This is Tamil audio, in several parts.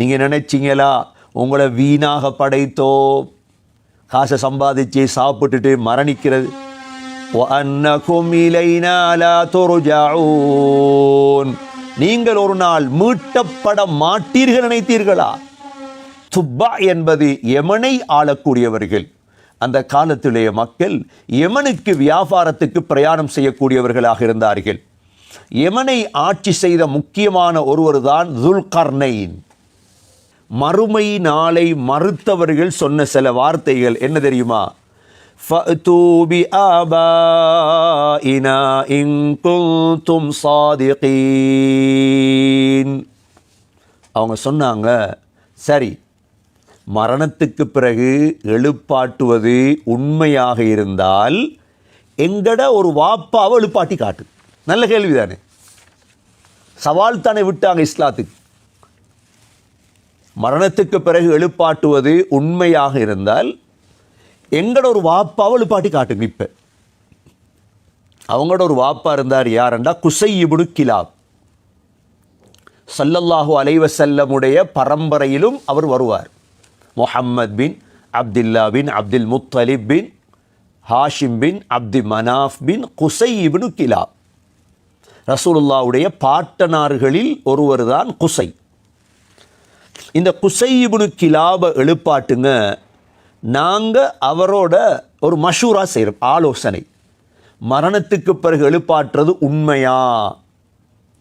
நீங்கள் நினச்சிங்களா? உங்களை வீணாக படைத்தோ? காசை சம்பாதிச்சு சாப்பிட்டுட்டு மரணிக்கிறது. நீங்கள் ஒரு நாள் மீட்டப்பட மாட்டீர்கள் நினைத்தீர்களா? துப்பா என்பது எமனை ஆளக்கூடியவர்கள். அந்த காலத்திலேயே மக்கள் எமனுக்கு வியாபாரத்துக்கு பிரயாணம் செய்யக்கூடியவர்களாக இருந்தார்கள். எமனை ஆட்சி செய்த முக்கியமான ஒருவர் தான் துல்கர்னைன் மறுமை நாளை மறுத்தவர்கள் சொன்ன சில வார்த்தைகள். என்ன தெரியுமா? ஃபூபி ஆபா இனா இங் தும் சாதிகீன். அவங்க சொன்னாங்க சரி மரணத்துக்கு பிறகு எழுப்பாட்டுவது உண்மையாக இருந்தால் எங்கட ஒரு வாப்பாவை எழுப்பாட்டி காட்டு. நல்ல கேள்வி தானே சவால் தானே விட்டாங்க இஸ்லாத்துக்கு. மரணத்துக்கு பிறகு எழுப்பாட்டுவது உண்மையாக இருந்தால் எங்கட ஒரு வாப்பாவை எழுப்பாட்டி காட்டுங்க இப்போ. அவங்களோட ஒரு வாப்பா இருந்தார் யாருண்டா? குசை இபுடு கிலாப். சல்லல்லாஹு அலைவசல்லமுடைய பரம்பரையிலும் அவர் வருவார். முஹம்மத் பின் அப்துல்லா பின் அப்துல் முத்தலிப் பின் ஹாஷிம் பின் அப்தி மனாஃப் பின் குசை இபுனு கிலாப். ரசூலுல்லாவுடைய பாட்டனார்களில் ஒருவர் தான் குசை. இந்த குசை இப்னு கிலாபை எழுப்பாட்டுங்க நாங்கள் அவரோட ஒரு மஷூரா செய்கிறோம் ஆலோசனை மரணத்துக்கு பிறகு எழுப்பாட்டுறது உண்மையா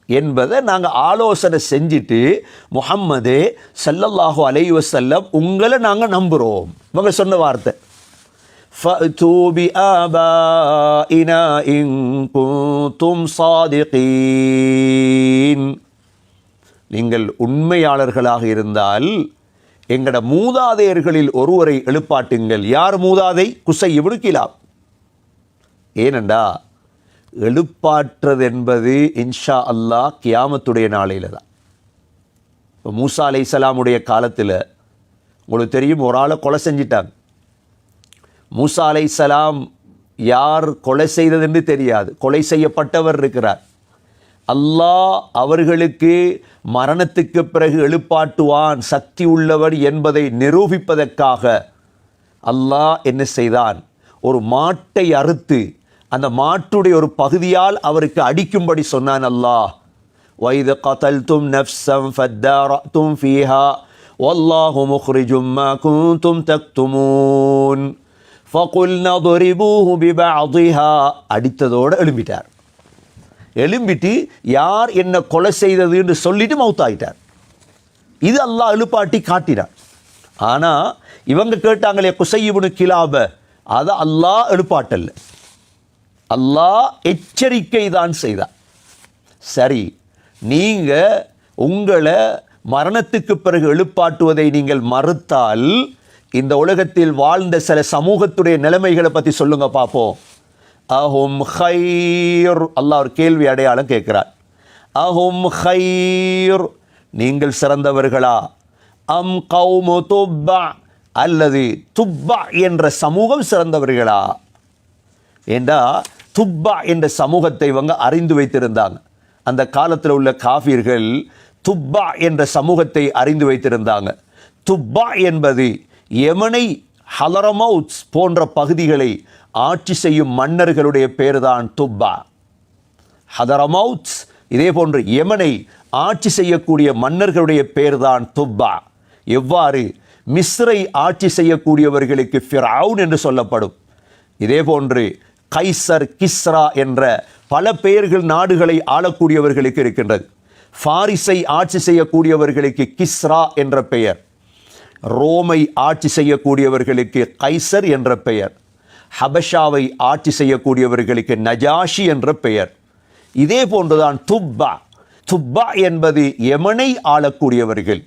என்பதை நாங்கள் ஆலோசனை செஞ்சுட்டு முஹம்மதே ஸல்லல்லாஹு அலைஹி வஸல்லம் உங்களை நாங்கள் நம்புகிறோம் இவங்க சொன்ன வார்த்தை فَأْتُوا بِآبَائِنَا إِن كُنتُمْ صَادِقِينَ நீங்கள் உண்மையாளர்களாக இருந்தால் எங்கட மூதாதையர்களில் ஒருவரை எழுப்பாட்டுங்கள். யார் மூதாதை? குசை விடுக்கலாம் ஏனண்டா எழுப்பாற்றுறது என்பது இன்ஷா அல்லாஹ் கியாமத்துடைய நாளையில் தான் இப்போ மூசா அலைசலாமுடைய காலத்தில் உங்களுக்கு தெரியும் ஒரு ஆளை கொலை செஞ்சிட்டாங்க. மூசா அலை சலாம் யார் கொலை செய்ததென்று தெரியாது. கொலை செய்யப்பட்டவர் இருக்கிறார். அல்லாஹ் அவர்களுக்கு மரணத்துக்கு பிறகு எழுப்பாட்டுவான் சக்தி உள்ளவர் என்பதை நிரூபிப்பதற்காக அல்லாஹ் என்ன செய்தான் ஒரு மாட்டை அறுத்து அந்த மாட்டுடைய ஒரு பகுதியால் அவருக்கு அடிக்கும்படி சொன்னான் அல்லாஹ் வைத கதல்தும் நஃப்சம் ஃபத்தாரத்தும் ஃபீஹா والله مخرج ما كنتم تكتمون فقلنا ضربوه ببعضها அடித்ததோடு எழும்பிட்டார் எழும்பிட்டு யார் என்ன கொலை செய்தது என்று சொல்லிட்டு மவுத்தாயிட்டார் இது அல்லாஹ் எழுப்பாட்டி காட்டினார் ஆனால் இவங்க கேட்டாங்களே குசையிபுனு கிலாப அதை அல்லாஹ் எழுப்பாட்டல்ல. அல்லாஹ் எச்சரிக்கை தான் செய்தார் சரி நீங்கள் உங்களை மரணத்துக்கு பிறகு எழுப்பாட்டுவதை நீங்கள் மறுத்தால் இந்த உலகத்தில் வாழ்ந்த சில சமூகத்துடைய நிலைமைகளை பற்றி சொல்லுங்கள் பார்ப்போம் அஹும் ஹைர் அல்லாஹ் ஒரு கேள்வி அடையாளம் கேட்கிறார். அஹும் ஹைர் நீங்கள் சிறந்தவர்களா? அம் கௌமு துப்பா அல்லது துப்பா என்ற சமூகம் சிறந்தவர்களா? ஏண்டா துப்பா என்ற சமூகத்தை இவங்க அறிந்து வைத்திருந்தாங்க. அந்த காலத்தில் உள்ள காஃபிர்கள் துப்பா என்ற சமூகத்தை அறிந்து வைத்திருந்தாங்க. துப்பா என்பது யமனை ஹலரமௌத்ஸ் போன்ற பகுதிகளை ஆட்சி செய்யும் மன்னர்களுடைய பேர்தான் துப்பா. ஹதரமௌத்ஸ் இதே போன்று யமனை ஆட்சி செய்யக்கூடிய மன்னர்களுடைய பேர்தான் துப்பா. எவ்வாறு? மிஸ்ரை ஆட்சி செய்யக்கூடியவர்களுக்கு ஃபிரவுன் என்று சொல்லப்படும். இதே போன்று கைசர் கிஸ்ரா என்ற பல பெயர்கள் நாடுகளை ஆளக்கூடியவர்களுக்கு இருக்கின்றது. ஃபாரிஸை ஆட்சி செய்யக்கூடியவர்களுக்கு கிஸ்ரா என்ற பெயர். ரோமை ஆட்சி செய்யக்கூடியவர்களுக்கு கைசர் என்ற பெயர். ஹபஷாவை ஆட்சி செய்யக்கூடியவர்களுக்கு நஜாஷி என்ற பெயர். இதே போன்றுதான் துப்பா. துப்பா என்பது யமனை ஆளக்கூடியவர்கள்.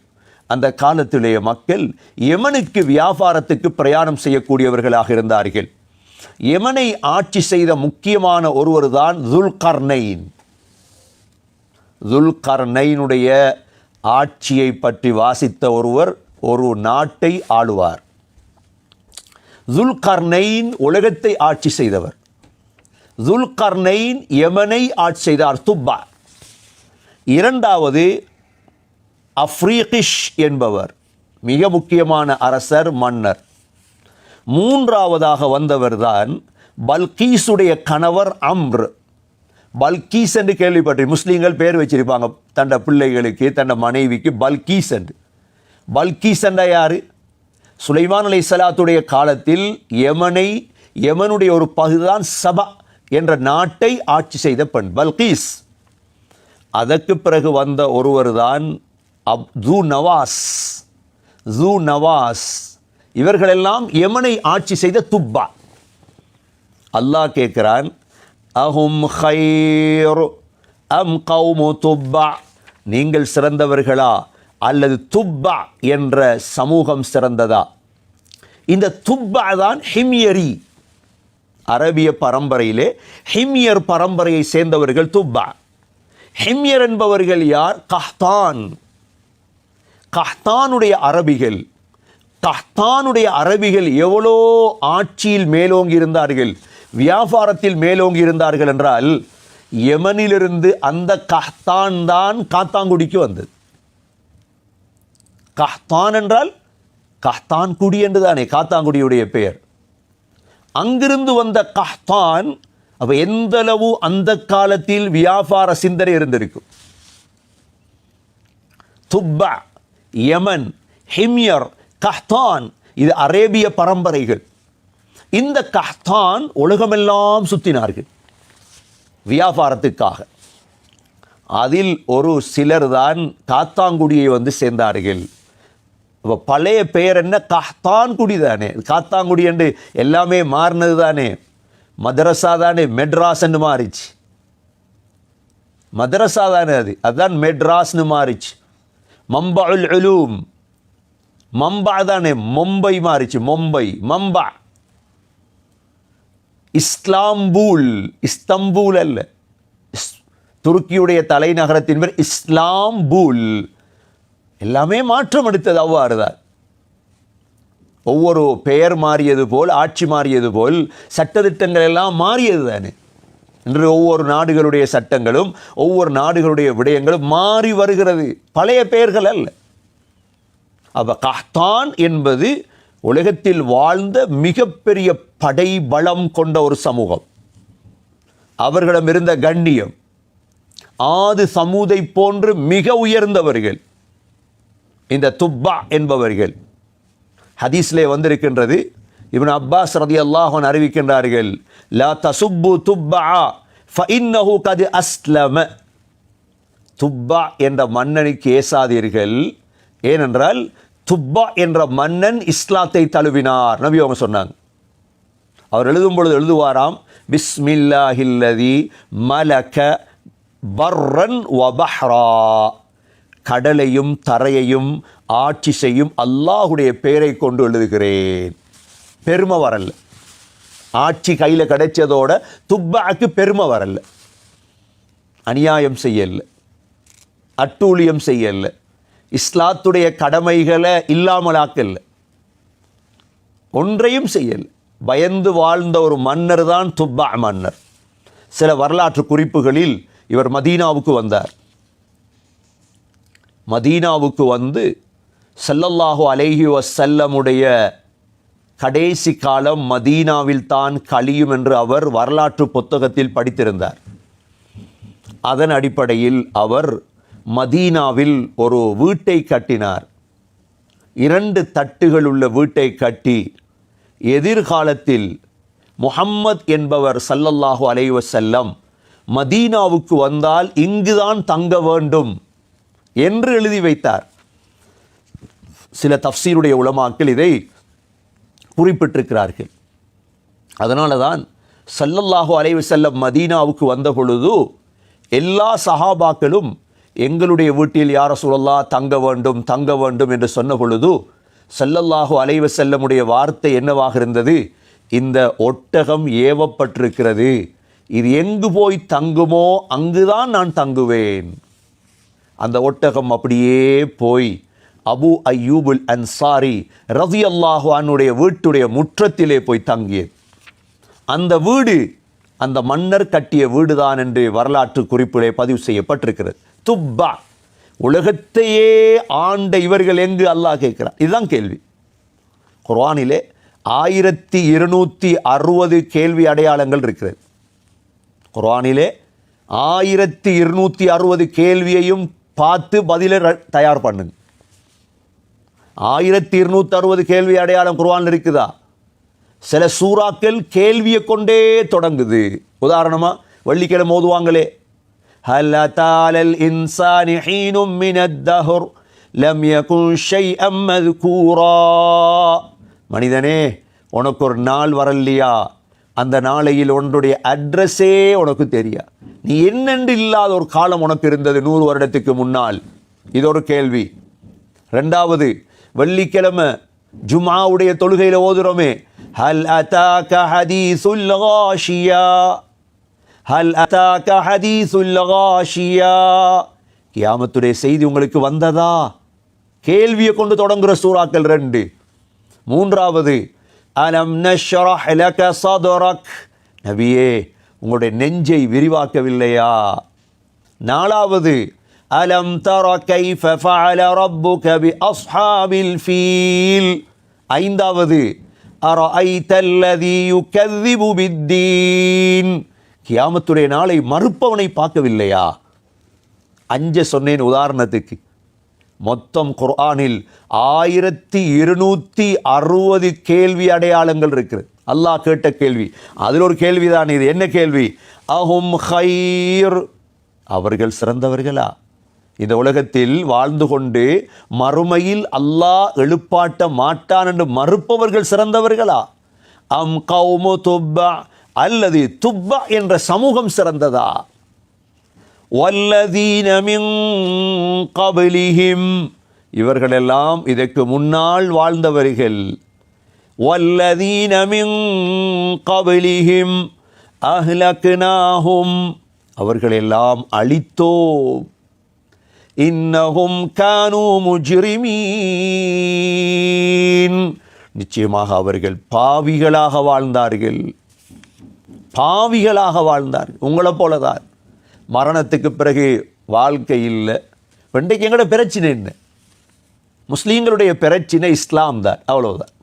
அந்த காலத்திலேயே மக்கள் யமனுக்கு வியாபாரத்துக்கு பிரயாணம் செய்யக்கூடியவர்களாக இருந்தார்கள். யமனை ஆட்சி செய்த முக்கியமான ஒருவர் தான் துல்கர்னைன் துல்கர்னைனுடைய ஆட்சியை பற்றி வாசித்த ஒருவர் ஒரு நாட்டை ஆளுவார். துல்கர்னைன் உலகத்தை ஆட்சி செய்தவர். துல்கர்னைன் யமனை ஆட்சி செய்தார் துப்பா. இரண்டாவது அஃப்ரீகிஷ் என்பவர் மிக முக்கியமான அரசர் மன்னர். மூன்றாவதாக வந்தவர்தான் பல்கீஸுடைய கணவர் அம்ர். பல்கீஸ் என்று கேள்விப்பட்டு முஸ்லீம்கள் பேர் வச்சிருப்பாங்க தண்ட பிள்ளைகளுக்கு தண்ட மனைவிக்கு பல்கீஸ் என்று. பல்கீஸ் என்ற யாரு? சுலைமான் அலை சலாத்துடைய காலத்தில் யமனை யமனுடைய ஒரு பகுதிதான் சபா என்ற நாட்டை ஆட்சி செய்த பெண் பல்கீஸ். அதற்கு பிறகு வந்த ஒருவர் தான் அப் ஜூ நவாஸ். Dhu Nuwas. இவர்களெல்லாம் யமனை ஆட்சி செய்த துப்பா. அல்லாஹ் கேட்கிறான் அஹும் ஹைர் அம் கௌமு துப்பா. நீங்கள் சிறந்தவர்களா? அல்லது துப்பா என்ற சமூகம் சிறந்ததா? இந்த துப்பா தான் ஹிம்யரி. அரபிய பரம்பரையிலே ஹிம்யர் பரம்பரையை சேர்ந்தவர்கள் துப்பா. ஹிம்யர் என்பவர்கள் யார்? கஹ்தான். கஹ்தானுடைய அரபிகள். கஹ்தானுடைய அரபிகள் எவ்வளோ ஆட்சியில் மேலோங்கி இருந்தார்கள்? வியாபாரத்தில் மேலோங்கி இருந்தார்கள் என்றால் யமனிலிருந்து அந்த கஹ்தான் தான் காத்தாங்குடிக்கு வந்தது. கஹ்தான் என்றால் கஹ்தான் குடி என்று தானே காத்தாங்குடியுடைய பெயர். அங்கிருந்து வந்த கஹ்தான் அப்போ எந்தளவு அந்த காலத்தில் வியாபார சிந்தனை இருந்திருக்கும் துப்பா யமன் ஹிம்யர் கஹ்தான் இது அரேபிய பரம்பரைகள். இந்த கஹ்தான் உலகமெல்லாம் சுத்தினார்கள் வியாபாரத்துக்காக. அதில் ஒரு சிலர் தான் காத்தாங்குடியை வந்து சேர்ந்தார்கள். இப்போ பழைய பெயர் என்ன காத்தான்குடி தானே. காத்தாங்குடி என்று எல்லாமே மாறினது தானே. மதரசா தானே மெட்ராஸ்ன்னு மாறிச்சு. மதரசா தானே அது. அதுதான் மெட்ராஸ்னு மாறிச்சு. மம்பாஉல் உலூம். மம்பா தானே மும்பை மாறிச்சு. மும்பை மம்பா. இஸ்லாம்பூல். இஸ்தம்பூல் அல்ல. துருக்கியுடைய தலைநகரத்தின் பேர் இஸ்லாம்பூல். எல்லாமே மாற்றம் எடுத்தது அவ்வாறு தான். ஒவ்வொரு பெயர் மாறியது போல் ஆட்சி மாறியது போல் சட்டத்திட்டங்கள் எல்லாம் மாறியது தானே. இன்று ஒவ்வொரு நாடுகளுடைய சட்டங்களும் ஒவ்வொரு நாடுகளுடைய விடயங்களும் மாறி வருகிறது. பழைய பெயர்கள் அல்ல. அவ கஹ்தான் என்பது உலகத்தில் வாழ்ந்த மிகப்பெரிய படை பலம் கொண்ட ஒரு சமூகம். அவர்களிடம் இருந்த கண்ணியம் ஆது சமூதை போன்று மிக உயர்ந்தவர்கள். இந்த துப்பா என்பவர்கள். ஹதீஸ்லே வந்திருக்கின்றது. இவன் அப்பாஸ் ரதி அல்லாஹன் அறிவிக்கின்றார்கள். லா தசுப்பு துப்பா ஃபஇன்னஹு கது அஸ்லம. துப்பா என்ற மன்னனுக்கு ஏசாதீர்கள். ஏனென்றால் துப்பா என்ற மன்னன் இஸ்லாத்தை தழுவினார். நபி அவங்க சொன்னாங்க. அவர் எழுதும் பொழுது எழுதுவாராம். பிஸ்மில்லாஹில்லதி மலக பர்ரன் வபஹ்ரா கடலையும் தரையையும் ஆட்சி செய்யும் அல்லாஹுடைய பெயரை கொண்டு எழுதுகிறேன். பெருமை வரல. ஆட்சி கையில் கிடைச்சதோட துப்பாக்கு பெருமை வரல. அநியாயம் செய்யல. அட்டூழியம் செய்யல. இஸ்லாத்துடைய கடமைகளை இல்லாமலாக்கல்ல ஒன்றையும் செய்யல. பயந்து வாழ்ந்த ஒரு மன்னர் தான் துப்பா மன்னர். சில வரலாற்று குறிப்புகளில் இவர் மதீனாவுக்கு வந்தார். மதீனாவுக்கு வந்து செல்லல்லாஹு அலேஹி வசல்லமுடைய கடைசி காலம் மதீனாவில் தான் கழியும் என்று அவர் வரலாற்று புத்தகத்தில் படித்திருந்தார். அதன் அடிப்படையில் அவர் மதீனாவில் ஒரு வீட்டை கட்டினார். இரண்டு தட்டுகள் உள்ள வீட்டை கட்டி எதிர்காலத்தில் முஹம்மத் என்பவர் சல்லல்லாஹு அலைவசல்லம் மதீனாவுக்கு வந்தால் இங்குதான் தங்க வேண்டும் என்று எழுதி வைத்தார். சில தஃப்சீருடைய உலமாக்கள் இதை குறிப்பிட்டிருக்கிறார்கள். அதனால தான் சல்லல்லாஹு அலைவு செல்லம் மதீனாவுக்கு வந்த பொழுது எல்லா சஹாபாக்களும் எங்களுடைய வீட்டில் யார சூழல்லா தங்க வேண்டும் தங்க வேண்டும் என்று சொன்ன பொழுது சல்லல்லாஹு அலைவு செல்லமுடைய வார்த்தை என்னவாக இருந்தது? இந்த ஒட்டகம் ஏவப்பட்டிருக்கிறது. இது எங்கு போய் தங்குமோ அங்குதான் நான் தங்குவேன். அந்த ஒட்டகம் அப்படியே போய் அபு அய்யூபுல் அன்சாரி ரவி அல்லாஹானுடைய வீட்டுடைய முற்றத்திலே போய் தங்கியது. அந்த வீடு அந்த மன்னர் கட்டிய வீடுதான் என்று வரலாற்று குறிப்பிலே பதிவு செய்யப்பட்டிருக்கிறது. துப்பா. உலகத்தையே ஆண்ட இவர்கள் எங்கு அல்லாஹ் கேட்கிறான் இதுதான் கேள்வி. குர்ஆனிலே ஆயிரத்தி இருநூற்றி அறுபது கேள்வி அடையாளங்கள் இருக்கிறது. குர்ஆனிலே ஆயிரத்தி இருநூற்றி அறுபது கேள்வியையும் பார்த்து பதிலை ர- தயார் பண்ணுங்க ஆயிரத்தி இருநூற்றி அறுபது கேள்வி அடையாளம் குர்ஆனில் இருக்குதா சில சூறாக்கள் கேள்வியை கொண்டே தொடங்குது உதாரணமா வெள்ளிக்கிழமை ஓதுவாங்களே هل أتى على الإنسان حين من الدهر لم يكن شيئا مذكورا மனிதனே உனக்கு ஒரு நாள் வரலையா அந்த நாளையில் ஒன்றுடைய அட்ரஸே உனக்கு தெரியா நீ என்னென்று இல்லாத ஒரு காலம் உனக்கு இருந்தது நூறு வருடத்துக்கு முன்னால்? இது ஒரு கேள்வி. ரெண்டாவது வெள்ளிக்கிழமை ஜுமாவுடைய தொழுகையில் ஓதுறோமே. ஹல் அதா ஹதீசுல் காஷியா? ஹல் அதாக ஹதீசுல் காஷியா? கியாமத்துடைய செய்தி உங்களுக்கு வந்ததா? கேள்வியை கொண்டு தொடங்குற சூறாக்கள் ரெண்டு. மூன்றாவது அலம் நஷ்ரஹ் லக சதுரக்? நபியே உங்களுடைய நெஞ்சை விரிவாக்கவில்லையா? நாலாவது அலம் தர கைஃப ஃபஅல ரப்புக பி அஸ்ஹாபில் ஃபீல். ஐந்தாவது அரஐத அல்லதி யுகذிபு பித்தீன். கியாமத்துடைய நாளை மறுப்பவனை பார்க்கவில்லையா? அஞ்ச சொன்னேன் உதாரணத்துக்கு. மொத்தம் குர்ஆனில் ஆயிரத்தி இருநூற்றி அறுபது கேள்வி அடையாளங்கள் இருக்குது அல்லாஹ் கேட்ட கேள்வி. அதில் ஒரு கேள்விதான் இது. என்ன கேள்வி? அஹும் ஹைர் அவர்கள் சிறந்தவர்களா? இந்த உலகத்தில் வாழ்ந்து கொண்டு மறுமையில் அல்லாஹ் எழுப்பாட்ட மாட்டான் என்று மறுப்பவர்கள் சிறந்தவர்களா? அம் கௌமு துப்பா அல்லது துப்பா என்ற சமூகம் சிறந்ததா? வல்லதீன கபலிஹிம். இவர்களெல்லாம் இதற்கு முன்னால் வாழ்ந்தவர்கள். வல்லதீன மின் கபலிஹிம் அஹ்லக்னாஹும் அவர்களெல்லாம் அழித்தோம். இன்னஹும் கானு முஜிரிமீன் நிச்சயமாக அவர்கள் பாவிகளாக வாழ்ந்தார்கள். பாவிகளாக வாழ்ந்தார்கள். உங்களை போலதான். மரணத்துக்கு பிறகு வாழ்க்கை இல்லை. இன்றைக்கு எங்களோட பிரச்சனை என்ன? முஸ்லீம்களுடைய பிரச்சனை இஸ்லாம் தான். அவ்வளோதான்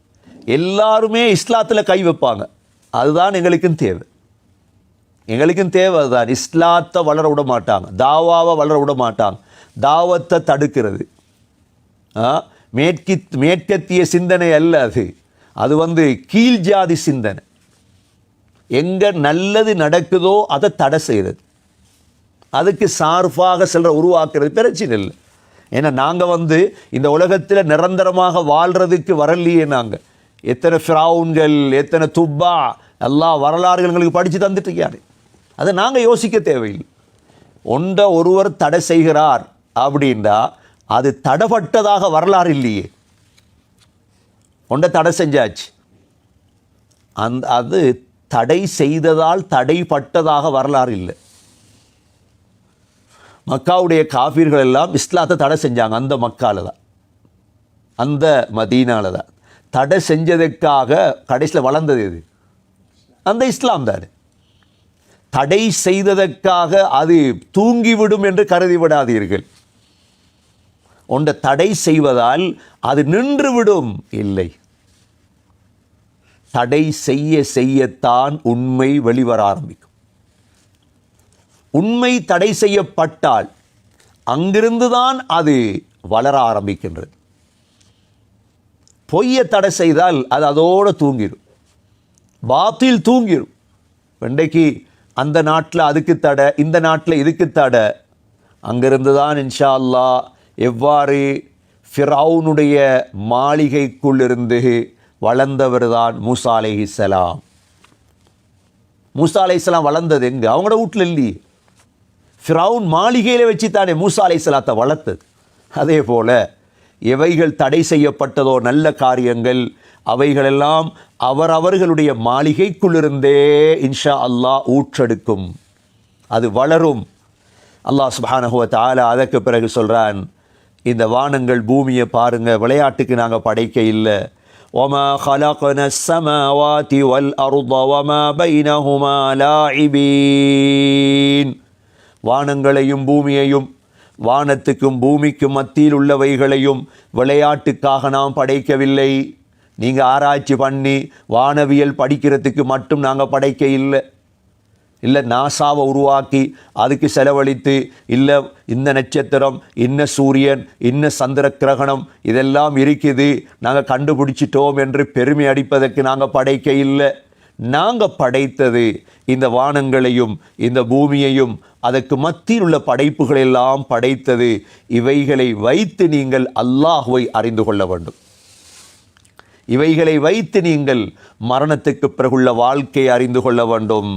எல்லாருமே இஸ்லாத்தில் கை வைப்பாங்க. அதுதான் எங்களுக்கும் தேவை. எங்களுக்கும் தேவை அதுதான். இஸ்லாத்தை வளர விட மாட்டாங்க. தாவாவை வளர விட மாட்டாங்க. தாவத்தை தடுக்கிறது. ஆ, மேற்கி மேற்கத்திய சிந்தனை அல்ல அது. அது வந்து கீழ் ஜாதி சிந்தனை. எங்கே நல்லது நடக்குதோ அதை தடை செய்கிறது அதுக்கு சார்பாக சிலரை உருவாக்குறது பிரச்சனை இல்லை. ஏன்னா நாங்கள் வந்து இந்த உலகத்தில் நிரந்தரமாக வாழ்கிறதுக்கு வரலையே நாங்கள் எத்தனை ஃப்ரவுன்கள் எத்தனை துப்பா எல்லா வரலாறுகள் எங்களுக்கு படித்து தந்துட்டு அதை நாங்கள் யோசிக்க தேவையில்லை. ஒன்றை ஒருவர் தடை செய்கிறார் அப்படின்னா அது தடைப்பட்டதாக வரலாறு இல்லையே. ஒன்றை தடை செஞ்சாச்சு. அந்த அது தடை செய்ததால் தடைப்பட்டதாக வரலாறு இல்லை. மக்காவுடைய காஃபிர்கள் எல்லாம் இஸ்லாத்தை தடை செஞ்சாங்க அந்த மக்காவில் தான். அந்த மதீனால தான். தடை செஞ்சதுக்காக கடைசியில் வளர்ந்தது இது அந்த இஸ்லாம் தான். தடை செய்ததற்காக அது தூங்கிவிடும் என்று கருதி விடாதீர்கள் ஒன்றை தடை செய்வதால் அது நின்றுவிடும். இல்லை. தடை செய்ய செய்யத்தான் உண்மை வெளிவர ஆரம்பிக்கும். உண்மை தடை செய்யப்பட்டால் அங்கிருந்துதான் அது வளர ஆரம்பிக்கின்றது. பொய்யை தடை செய்தால் அது அதோடு தூங்கிடும் பாத்தில் தூங்கிடும் இன்றைக்கு அந்த நாட்டில் அதுக்கு தடை இந்த நாட்டில் இதுக்கு தடை. அங்கிருந்து தான் இன்ஷா அல்லாஹ் எவ்வாறு ஃபிரவுனுடைய மாளிகைக்குள்ளிருந்து வளர்ந்தவர் தான் மூசா அலைஹிஸ்ஸலாம் மூசா அலைஹிஸ்ஸலாம் வளர்ந்தது எங்கே? அவங்களோட வீட்டில் இல்லையே. ஃபிரவுன் மாளிகையில் வச்சு தானே மூசா அலைஹிஸ்ஸலாத்தை வளர்த்தது. அதே போல் எவைகள் தடை செய்யப்பட்டதோ நல்ல காரியங்கள் அவைகளெல்லாம் அவரவர்களுடைய மாளிகைக்குள்ளிருந்தே இன்ஷா அல்லாஹ் ஊற்றெடுக்கும் அது வளரும் அல்லாஹ் சுப்ஹானஹு வ தஆலா அதற்கு பிறகு சொல்றான் இந்த வானங்கள் பூமியை பாருங்க விளையாட்டுக்கு நாங்கள் படைக்க இல்லை وما خلقنا السماوات والأرض وما بينهما لاعبين வானங்களையும் பூமியையும் வானத்துக்கும் பூமிக்கும் மத்தியில் உள்ளவைகளையும் விளையாட்டுக்காக நாம் படைக்கவில்லை. நீங்கள் ஆராய்ச்சி பண்ணி வானவியல் படிக்கிறதுக்கு மட்டும் நாங்கள் படைக்க இல்லை. இல்லை நாசாவை உருவாக்கி அதுக்கு செலவழித்து இல்லை இந்த நட்சத்திரம் இன்ன சூரியன் இன்ன சந்திர கிரகணம் இதெல்லாம் இருக்குது. நாங்கள் கண்டுபிடிச்சிட்டோம் என்று பெருமை அடிப்பதற்கு நாங்கள் படைக்க இல்லை. நாங்கள் படைத்தது இந்த வானங்களையும் இந்த பூமியையும் அதற்கு மத்தியில் உள்ள படைப்புகள் எல்லாம் படைத்தது இவைகளை வைத்து நீங்கள் அல்லாஹுவை அறிந்து கொள்ள வேண்டும் இவைகளை வைத்து நீங்கள் மரணத்துக்கு பிறகுள்ள வாழ்க்கையை அறிந்து கொள்ள வேண்டும்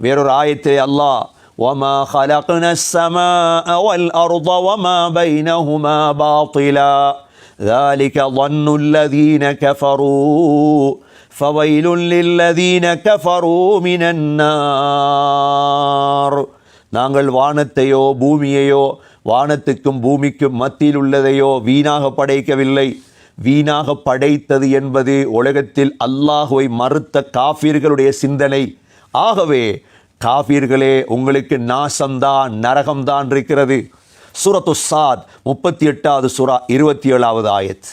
வேறொரு ஆயத்தை அல்லாஹ் وما خلقنا السماء والأرض وما بينهما باطلا ذلك ظن الذين كفروا فويل للذين كفروا من النار நாங்கள் வானத்தையோ பூமியையோ வானத்துக்கும் பூமிக்கும் மத்தியில் உள்ளதையோ வீணாக படைக்கவில்லை வீணாக படைத்தது என்பது உலகத்தில் அல்லாஹுவை மறுத்த காஃபிர்களுடைய சிந்தனை ஆகவே காஃபீர்களே உங்களுக்கு நாசம்தான் நரகம்தான் இருக்கிறது சூரத்து சாத் முப்பத்தி எட்டாவது சுரா இருபத்தி ஏழாவது ஆயத்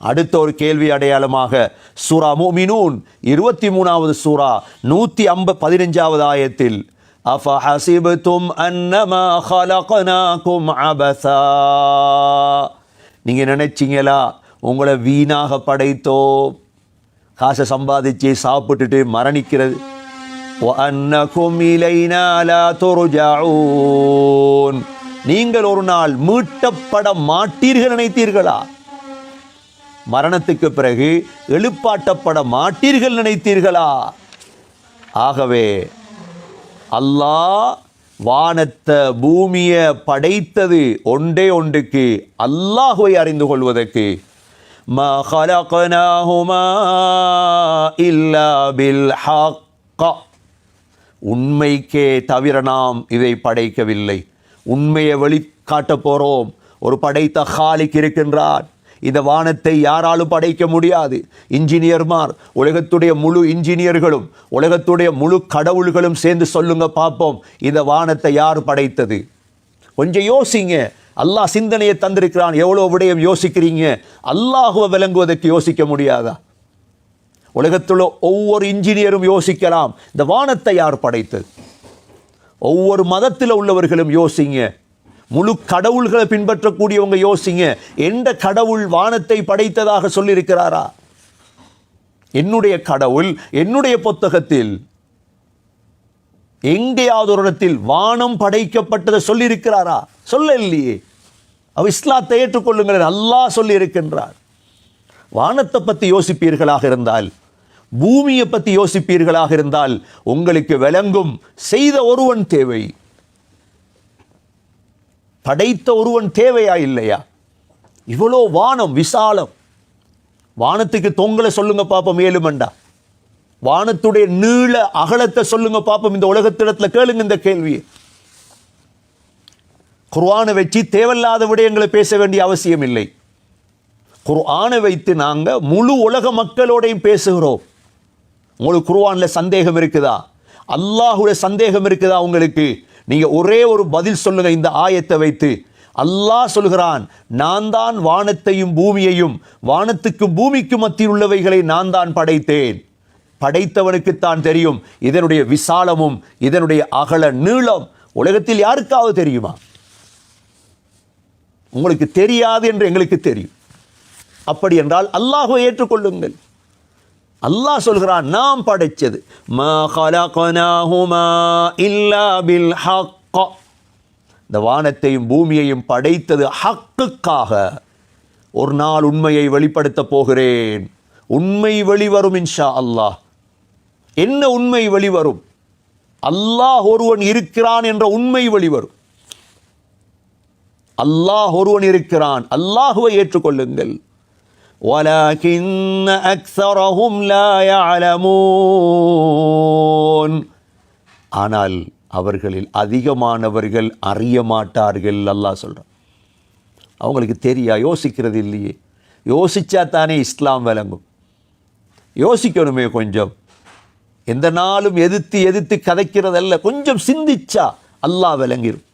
அடுத்த ஒரு கேள்வி அடையாளமாக சூரா முமினூன் இருபத்தி மூணாவது சூரா நூற்றி ஐம்ப பதினஞ்சாவது ஆயத்தில் அஃபஹசிபுத்தும் அன்னமா ஹலகனாக்கும் அபசா நீங்கள் நினைச்சீங்களா உங்களை வீணாக படைத்தோ காசை சம்பாதிச்சு சாப்பிட்டுட்டு மரணிக்கிறது وَأَنَّكُمْ إِلَيْنَا لَا تُرْجَعُونَ நீங்கள் ஒரு நாள் மீட்டப்பட மாட்டீர்கள் நினைத்தீர்களா மரணத்துக்கு பிறகு எழுப்பாட்டப்பட மாட்டீர்கள் நினைத்தீர்களா? ஆகவே அல்லாஹ் வானத்தை பூமியை படைத்தது ஒன்றே ஒன்றுக்கு அல்லாஹுவை அறிந்து கொள்வதற்கு. உண்மைக்கே தவிர நாம் இதை படைக்கவில்லை. உண்மையை வெளிக்காட்டப் போகிறோம் ஒரு படைத்த ஹாலிக் இருக்கின்றான். இந்த வானத்தை யாராலும் படைக்க முடியாது. இன்ஜினியர்மார் உலகத்துடைய முழு இன்ஜினியர்களும் உலகத்துடைய முழு கடவுள்களும் சேர்ந்து சொல்லுங்க பார்ப்போம் இந்த வானத்தை யார் படைத்தது? கொஞ்சம் யோசிங்க. அல்லாஹ் சிந்தனையை தந்திருக்கிறான். எவ்வளோ விடயம் யோசிக்கிறீங்க? அல்லாஹுவை விளங்குவதற்கு யோசிக்க முடியாதா? உலகத்தில் ஒவ்வொரு இன்ஜினியரும் யோசிக்கலாம். இந்த வானத்தை யார் படைத்தது? ஒவ்வொரு மதத்தில் உள்ளவர்களும் யோசிங்க. முழு கடவுள்களை பின்பற்றக்கூடியவங்க யோசிங்க. எந்த கடவுள் வானத்தை படைத்ததாக சொல்லியிருக்கிறாரா? என்னுடைய கடவுள் என்னுடைய புத்தகத்தில் எங்கேயாவது ஒரு இடத்தில் வானம் படைக்கப்பட்டதை சொல்லியிருக்கிறாரா? சொல்ல இல்லையே அவ இஸ்லாத்தை ஏற்றுக்கொள்ளுங்கள் அல்லாஹ் சொல்லியிருக்கின்றார். வானத்தை பற்றி யோசிப்பீர்களாக இருந்தால் பூமியை பற்றி யோசிப்பீர்களாக இருந்தால் உங்களுக்கு விளங்கும். செய்த ஒருவன் தேவை. படைத்த ஒருவன் தேவையா இல்லையா? இவ்வளோ வானம் விசாலம். வானத்துக்கு தொங்கலை சொல்லுங்க பாப்போம் ஏழுமண்டா. வானத்துடைய நீள அகலத்தை சொல்லுங்க பாப்போம் இந்த உலகத்திடத்தில் கேளுங்க இந்த கேள்வியை. குர்ஆனை வச்சு தேவையில்லாத விடயங்களை பேச வேண்டிய அவசியம் இல்லை. குர்ஆனை வைத்து நாங்கள் முழு உலக மக்களோடையும் பேசுகிறோம். உங்களுக்கு குர்ஆனில் சந்தேகம் இருக்குதா? அல்லாஹுடைய சந்தேகம் இருக்குதா உங்களுக்கு? நீங்கள் ஒரே ஒரு பதில் சொல்லுங்கள் இந்த ஆயத்தை வைத்து. அல்லாஹ் சொல்கிறான் நான் தான் வானத்தையும் பூமியையும் வானத்துக்கும் பூமிக்கும் மத்தியில் உள்ளவைகளை நான் தான் படைத்தேன். படைத்தவனுக்குத்தான் தெரியும் இதனுடைய விசாலமும் இதனுடைய அகல நீளம். உலகத்தில் யாருக்காவது தெரியுமா? உங்களுக்கு தெரியாது என்று எங்களுக்கு தெரியும். அப்படி என்றால் அல்லாஹுவை ஏற்றுக்கொள்ளுங்கள். அல்லாஹ் சொல்கிறான் நாம் படைத்தது. இந்த வானத்தையும் பூமியையும் படைத்தது ஹக்குக்காக. ஒரு நாள் உண்மையை வெளிப்படுத்தப் போகிறேன். உண்மை வெளிவரும் இன்ஷா அல்லாஹ். என்ன உண்மை வெளிவரும்? அல்லாஹ் ஒருவன் இருக்கிறான் என்ற உண்மை வெளிவரும். அல்லாஹ் ஒருவன் இருக்கிறான். அல்லாஹுவை ஏற்றுக்கொள்ளுங்கள். ولكن أكثرهم لا يعلمون ஆனால் அவர்களில் அதிகமானவர்கள் அறிய மாட்டார்கள் அல்லாஹ் சொல்கிறான் அவங்களுக்கு தெரியா யோசிக்கிறது இல்லையே யோசிச்சா தானே இஸ்லாம் விளங்கும் யோசிக்கணுமே கொஞ்சம் எந்த நாளும் எதிர்த்து எதிர்த்து கதைக்கிறதல்ல கொஞ்சம் சிந்திச்சா அல்லாஹ் விளங்கிடும்